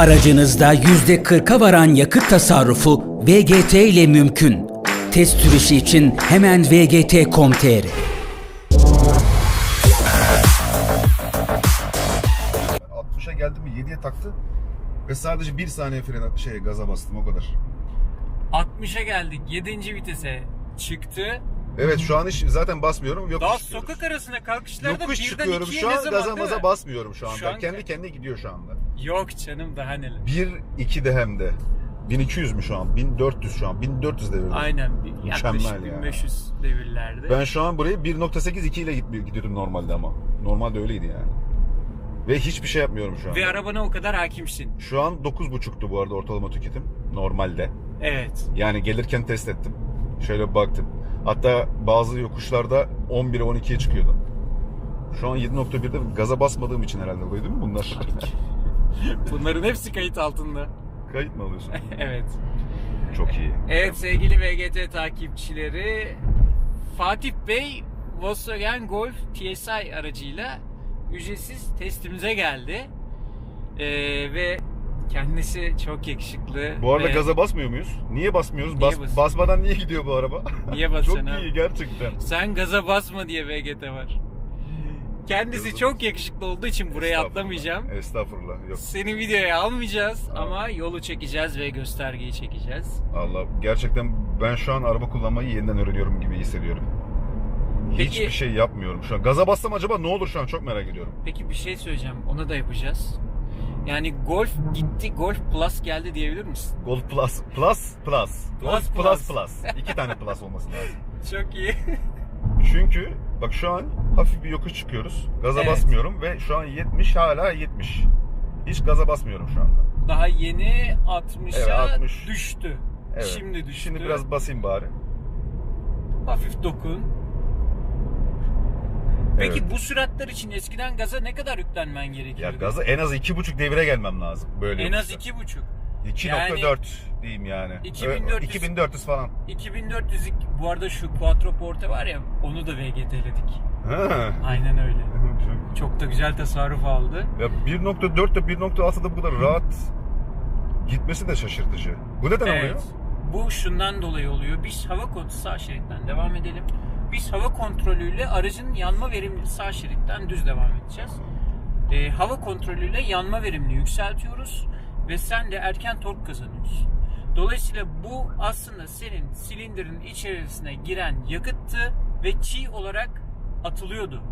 Aracınızda %40'a varan yakıt tasarrufu VGT ile mümkün. Test sürüşü için hemen vgt.com.tr 60'a geldi mi 7'ye taktı ve sadece bir saniye frene şey gaza bastım o kadar. 60'a geldik. 7. vitese çıktı. Evet şu an hiç zaten basmıyorum. Yokuş Daha çıkıyoruz. sokak arasında kalkışlarda Yokuş birden çıkıyorum ikiye şu ne an zaman, gaza maza basmıyorum şu anda. Şu an- Kendi kendine gidiyor şu anda. Yok canım daha neler. 1 2 de hem de. 1200 mü şu an? 1400 şu an. 1400 devirde. Aynen. bir- Mükemmel Yaklaşık ya. 1500 devirlerde. Ben şu an burayı 1.8 2 ile git- gidiyordum normalde ama. Normalde öyleydi yani. Ve hiçbir şey yapmıyorum şu an. Ve arabana o kadar hakimsin. Şu an 9.5'tu bu arada ortalama tüketim. Normalde. Evet. Yani gelirken test ettim. Şöyle bir baktım. Hatta bazı yokuşlarda 11'e 12'ye çıkıyordu. Şu an 7.1'de gaza basmadığım için herhalde duydun mu bunlar? Bunların hepsi kayıt altında. Kayıt mı alıyorsun? evet. Çok iyi. Evet sevgili VGT takipçileri Fatih Bey Volkswagen Golf TSI aracıyla ücretsiz testimize geldi. Ee, ve kendisi çok yakışıklı. Bu arada ve gaza basmıyor muyuz? Niye basmıyoruz? Niye Bas, basıyoruz? basmadan niye gidiyor bu araba? Niye Çok basacaksın abi? iyi gerçekten. Sen gaza basma diye VGT var. Kendisi çok yakışıklı olduğu için buraya Estağfurullah. atlamayacağım. Estağfurullah. Yok. Seni videoya almayacağız ama yolu çekeceğiz ve göstergeyi çekeceğiz. Allah gerçekten ben şu an araba kullanmayı yeniden öğreniyorum gibi hissediyorum. Peki- Hiçbir şey yapmıyorum şu an. Gaza bassam acaba ne olur şu an çok merak ediyorum. Peki bir şey söyleyeceğim. Onu da yapacağız. Yani Golf gitti, Golf Plus geldi diyebilir misin? Golf Plus, Plus, Plus. Golf Plus, Plus, Plus. Plus. İki tane Plus olması lazım. Çok iyi. Çünkü bak şu an hafif bir yokuş çıkıyoruz. Gaza Evet. basmıyorum ve şu an 70 hala 70. Hiç gaza basmıyorum şu anda. Daha yeni 60'a Evet, 60. düştü. Evet. Şimdi düştü. Şimdi biraz basayım bari. hafif dokun. Peki Evet. bu süratler için eskiden gaza ne kadar yüklenmen Ya gerekiyordu? gaza en az 2.5 devire gelmem lazım böyle. en az yokuşta. 2.5. 2.4 diyeyim yani. 2400 Ö- 2400 falan. 2400 bu arada şu Quattro Porte var ya onu da VGT'ledik. Aynen öyle. Çok da güzel tasarruf aldı. ya 1.4'te 1.6'da bu kadar rahat gitmesi de şaşırtıcı. Bu neden oluyor? Evet. Bu şundan dolayı oluyor. Biz hava kontrolü sağ şeritten devam edelim. Biz hava kontrolüyle aracın yanma verimli sağ şeritten düz devam edeceğiz. Ee, hava kontrolüyle yanma verimini yükseltiyoruz ve sen de erken tork kazanıyorsun. Dolayısıyla bu aslında senin silindirin içerisine giren yakıttı ve çiğ olarak atılıyordu.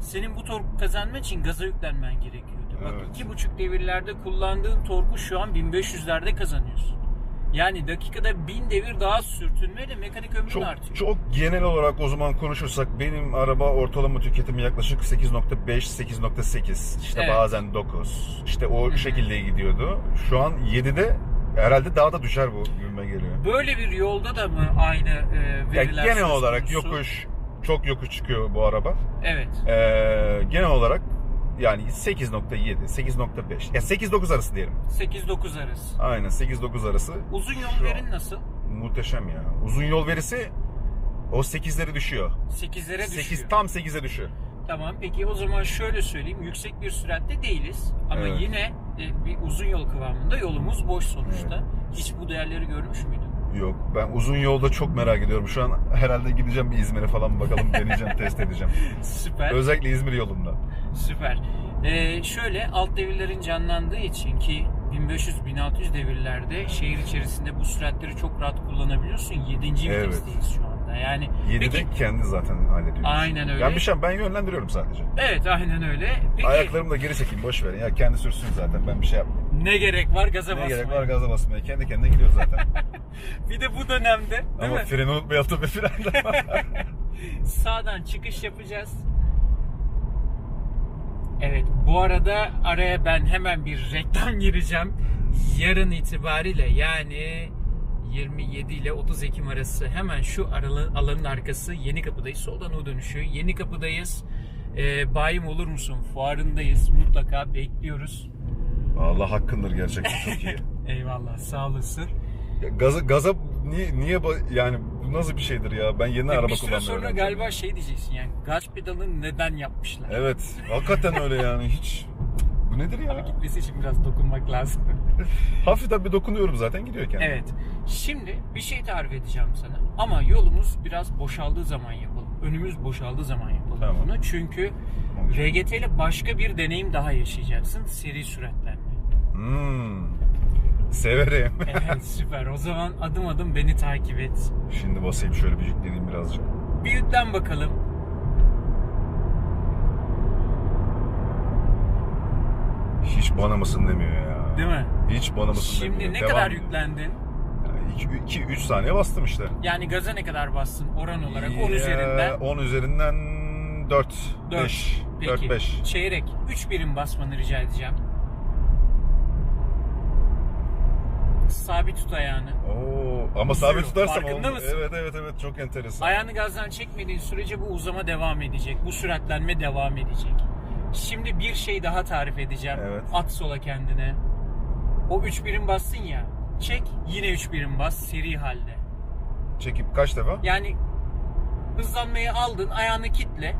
Senin bu torku kazanman için gaza yüklenmen gerekiyordu. Bak Evet. iki buçuk devirlerde kullandığın torku şu an 1500'lerde kazanıyorsun. Yani dakikada 1000 devir daha sürtünmeyle mekanik ömrün Çok artıyor. çok genel olarak o zaman konuşursak benim araba ortalama tüketimi yaklaşık 8.5 8.8 işte Evet. bazen 9 işte o şekilde gidiyordu. Şu an 7'de herhalde daha da düşer bu gülme geliyor. Böyle bir yolda da mı aynı e, Ya veriler genel söz olarak yokuş çok yokuş çıkıyor bu araba. Evet. Ee, genel olarak yani 8.7 8.5 ya 8-9 arası diyelim. 8-9 arası. Aynen 8-9 arası. Uzun yol Şu verin nasıl? Muhteşem ya. Uzun yol verisi o 8'leri düşüyor. 8'lere düşüyor. 8 tam 8'e düşüyor. Tamam peki o zaman şöyle söyleyeyim. Yüksek bir süratte değiliz. Ama Evet. yine e, bir uzun yol kıvamında yolumuz boş sonuçta. Hiç bu değerleri görmüş müydün? Yok ben uzun yolda çok merak ediyorum. Şu an herhalde gideceğim bir İzmir'e falan bakalım deneyeceğim, test edeceğim. Süper. Özellikle İzmir yolunda. Süper. Ee, şöyle alt devirlerin canlandığı için ki 1500-1600 devirlerde şehir içerisinde bu süratleri çok rahat kullanabiliyorsun. 7. Evet. vitesteyiz şu anda. Yani 7'de peki kendi zaten hallediyor. Aynen öyle. Ben bir şey ben yönlendiriyorum sadece. evet aynen öyle. Peki Ayaklarımı da geri çekeyim boş verin. Ya kendi sürsün zaten ben bir şey yapmayayım. ne gerek var gaza Ne basmaya? gerek var gaza basmaya? Kendi kendine gidiyor zaten. Bir de bu dönemde değil Ama mi? freni unutmayalım tabii frende. Sağdan çıkış yapacağız. Evet bu arada araya ben hemen bir reklam gireceğim. Yarın itibariyle yani 27 ile 30 Ekim arası hemen şu aralı, alanın arkası Yeni Kapı'dayız. Soldan o dönüşü. Yeni Kapı'dayız. Ee, bayim olur musun? Fuarındayız. Mutlaka bekliyoruz. Allah hakkındır gerçekten çok iyi. Eyvallah sağ olasın. Gaza, gaza niye, niye yani bu nasıl bir şeydir ya? Ben yeni Ya araba bir süre kullanmıyorum. sonra galiba şey diyeceksin yani gaz pedalını neden yapmışlar? Evet. Hakikaten öyle yani hiç. Bu nedir ya? Ama gitmesi için biraz dokunmak lazım. Hafiften bir dokunuyorum zaten gidiyor kendi. Evet. Şimdi bir şey tarif edeceğim sana. Ama yolumuz biraz boşaldığı zaman yapalım. Önümüz boşaldığı zaman yapalım Tamam. bunu. Çünkü VGT ile başka bir deneyim daha yaşayacaksın. Seri süratlenme. Hmm. Severim. Evet süper. O zaman adım adım beni takip et. Şimdi basayım şöyle bir yükleneyim birazcık. Bir yüklen bakalım. Hiç bana mısın demiyor ya. Değil mi? Hiç bana mısın Şimdi demiyor. ne Devam kadar ediyor. yüklendin? 2-3 saniye bastım işte. Yani gaza ne kadar bastın oran olarak 10 Ya, üzerinden? 10 üzerinden 4, 4. 5, Peki. 4, 5. Çeyrek. 3 birim basmanı rica edeceğim. Sabit tut ayağını. Oo, ama Uzuyor. sabit tutarsam Farkında oldu. mısın? Evet evet evet çok enteresan. Ayağını gazdan çekmediğin sürece bu uzama devam edecek. Bu süratlenme devam edecek. Şimdi bir şey daha tarif edeceğim. Evet. At sola kendine. O 3 birim bassın ya. Çek yine 3 birim bas seri halde. Çekip kaç defa? Yani hızlanmayı aldın ayağını kitle.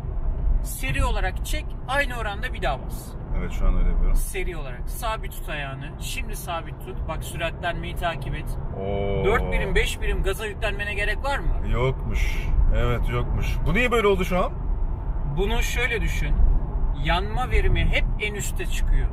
Seri olarak çek aynı oranda bir daha bas. Evet şu an öyle yapıyorum. Seri olarak sabit tut ayağını. Şimdi sabit tut. Bak süratlenmeyi takip et. Oo. 4 birim 5 birim gaza yüklenmene gerek var mı? Yokmuş. Evet yokmuş. Bu niye böyle oldu şu an? Bunu şöyle düşün. Yanma verimi hep en üste çıkıyor.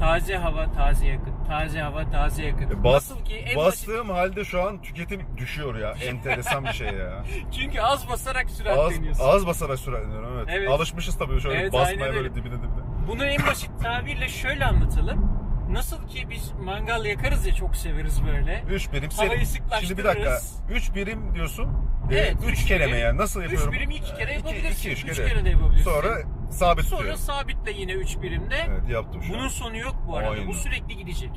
Taze hava, taze yakıt. Taze hava, taze yakıt. E, Bas, Nasıl ki en basit. bastığım halde şu an tüketim düşüyor ya. Enteresan bir şey ya. Çünkü az basarak az, süratleniyorsun. az basarak süratleniyorum evet. Evet. Alışmışız tabii şöyle Evet, basmaya böyle öyle. dibine dibine. Bunu en basit tabirle şöyle anlatalım. Nasıl ki biz mangal yakarız ya çok severiz böyle. 3 birim Havayı senin. Şimdi bir dakika. sıklaştırırız. 3 birim diyorsun. Evet, 3 üç kere mi yani? Nasıl yapıyorum? birim iki kere yapabilirsin. 2 3 Üç kere. kere de yapabilirsin. Sonra sabit Sonra sabitle yine 3 birimde. Evet yaptım şu Bunun an. sonu yok bu arada. Aynen. Bu sürekli gidecek.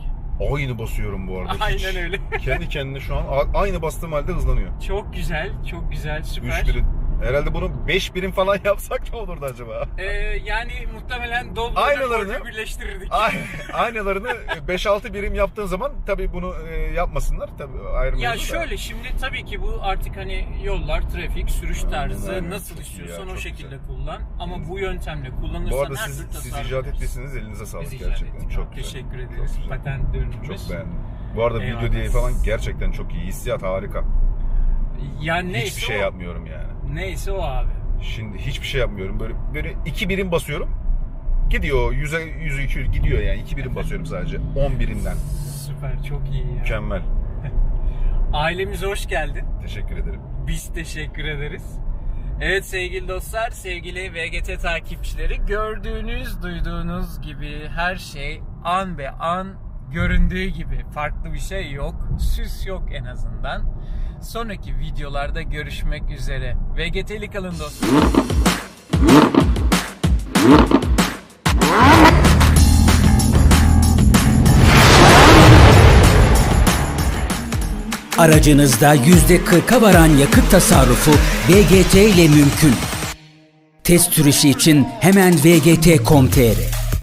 Aynı basıyorum bu arada. Aynen Hiç. öyle. Kendi kendine şu an aynı bastığım halde hızlanıyor. Çok güzel, çok güzel, süper. 3 birim. Herhalde bunu 5 birim falan yapsak ne olurdu acaba? Ee, yani muhtemelen Doblo'da golü birleştirirdik. Ay- Aynılarını 5-6 birim yaptığın zaman tabii bunu e, yapmasınlar. Tabii ayrı Ya mevzu da. şöyle şimdi tabii ki bu artık hani yollar, trafik, sürüş tarzı aynen. nasıl istiyorsan ya, o şekilde güzel. kullan. Ama bu yöntemle kullanırsan Bu arada her siz, türlü siz icat ettiyseniz elinize sağlık Biz gerçekten. ettik. Çok güzel. Teşekkür ederiz. Patent ürünümüz. Çok beğendim. Bu arada Eyvallah. video diye falan gerçekten çok iyi. Hissiyat harika. Yani Hiçbir şey o. yapmıyorum yani. Neyse o abi. Şimdi hiçbir şey yapmıyorum. Böyle böyle iki birim basıyorum. Gidiyor. Yüze, yüzü iki yüz gidiyor yani. iki birim basıyorum sadece. 10 birinden. Süper, çok iyi ya. Mükemmel. Ailemize hoş geldin. Teşekkür ederim. Biz teşekkür ederiz. Evet sevgili dostlar, sevgili VGT takipçileri gördüğünüz, duyduğunuz gibi her şey an be an göründüğü gibi farklı bir şey yok. Süs yok en azından. Sonraki videolarda görüşmek üzere. VGT'li kalın dostlar. Aracınızda %40'a varan yakıt tasarrufu VGT ile mümkün. Test sürüşü için hemen vgt.com.tr